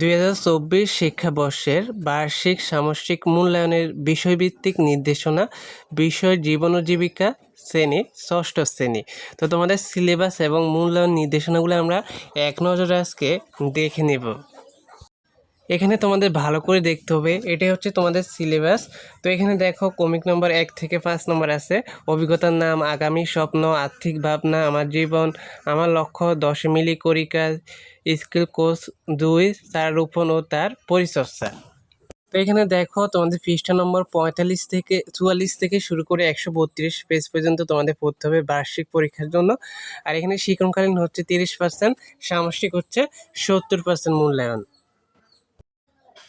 দুই হাজার চব্বিশ শিক্ষাবর্ষের বার্ষিক সামষ্টিক মূল্যায়নের বিষয়ভিত্তিক নির্দেশনা, বিষয় জীবন ও জীবিকা শ্রেণি, ষষ্ঠ শ্রেণি। তো তোমাদের সিলেবাস এবং মূল্যায়ন নির্দেশনাগুলো আমরা এক নজরে আজকে দেখে নেব। এখানে তোমাদের ভালো করে দেখতে হবে, এটাই হচ্ছে তোমাদের সিলেবাস তো এখানে দেখো কমিক নম্বর এক থেকে পাঁচ নম্বর আছে। অভিজ্ঞতার নাম, আগামী স্বপ্ন, আর্থিক ভাবনা, আমার জীবন, আমার লক্ষ্য, দশ মিলি করি কাজ স্কিল কোর্স, দুই, তার রোপণ ও তার পরিচর্যা। তো এখানে দেখো, তোমাদের পৃষ্ঠা নম্বর পঁয়তাল্লিশ থেকে, চুয়াল্লিশ থেকে শুরু করে একশো বত্রিশ পেজ পর্যন্ত তোমাদের পড়তে হবে বার্ষিক পরীক্ষার জন্য। আর এখানে শিক্ষণকালীন হচ্ছে তিরিশ পার্সেন্ট সামষ্টিক হচ্ছে সত্তর পার্সেন্ট মূল্যায়ন।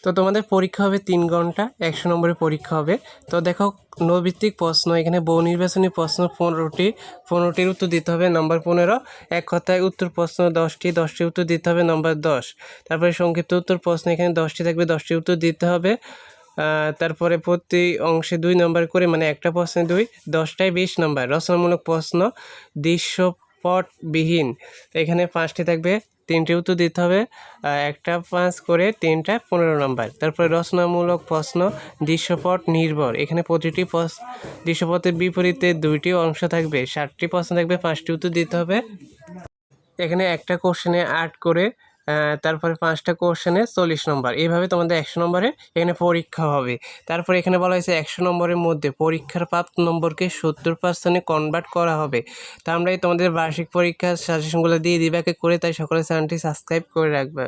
তো তোমাদের পরীক্ষা হবে তিন ঘণ্টা, একশো নম্বরের পরীক্ষা হবে। তো দেখো, নৈভিত্তিক প্রশ্ন, এখানে বহু নির্বাচনী প্রশ্ন, পনেরোটি। পনেরোটির উত্তর দিতে হবে নম্বর পনেরো। এক কথায় উত্তর প্রশ্ন দশটি দশটি উত্তর দিতে হবে নম্বর দশ। তারপরে সংক্ষিপ্ত উত্তর প্রশ্ন, এখানে দশটি থাকবে দশটি উত্তর দিতে হবে। তারপরে প্রতি অংশে দুই নম্বর করে মানে একটা প্রশ্নে দুই, দশটায় বিশ নম্বর। রচনামূলক প্রশ্ন দৃশ্যপটবিহীন এখানে পাঁচটি থাকবে, তিনটি উত্তর দিতে হবে। একটা পাঁচ করে তিনটা পনেরো নম্বর। তারপরে রচনামূলক প্রশ্ন, দৃশ্যপট নির্ভর। এখানে প্রতিটি দৃশ্যপথের বিপরীতে দুইটি অংশ থাকবে। ষাটটি প্রশ্ন থাকবে, পাঁচটি উত্তর দিতে হবে। এখানে একটা কোশ্চেনে আট করে তারপরে পাঁচটা কোশ্চেনে চল্লিশ নম্বর এইভাবে তোমাদের একশো নম্বরে এখানে পরীক্ষা হবে। তারপরে এখানে বলা হয়েছে একশো নম্বরের মধ্যে পরীক্ষার প্রাপ্ত নম্বরকে সত্তর পার্সেন্টে কনভার্ট করা হবে। তা আমরা এই তোমাদের বার্ষিক পরীক্ষার সাজেশনগুলো দিয়ে দিবাকে করে তাই সকলে চ্যানেলটি সাবস্ক্রাইব করে রাখবে।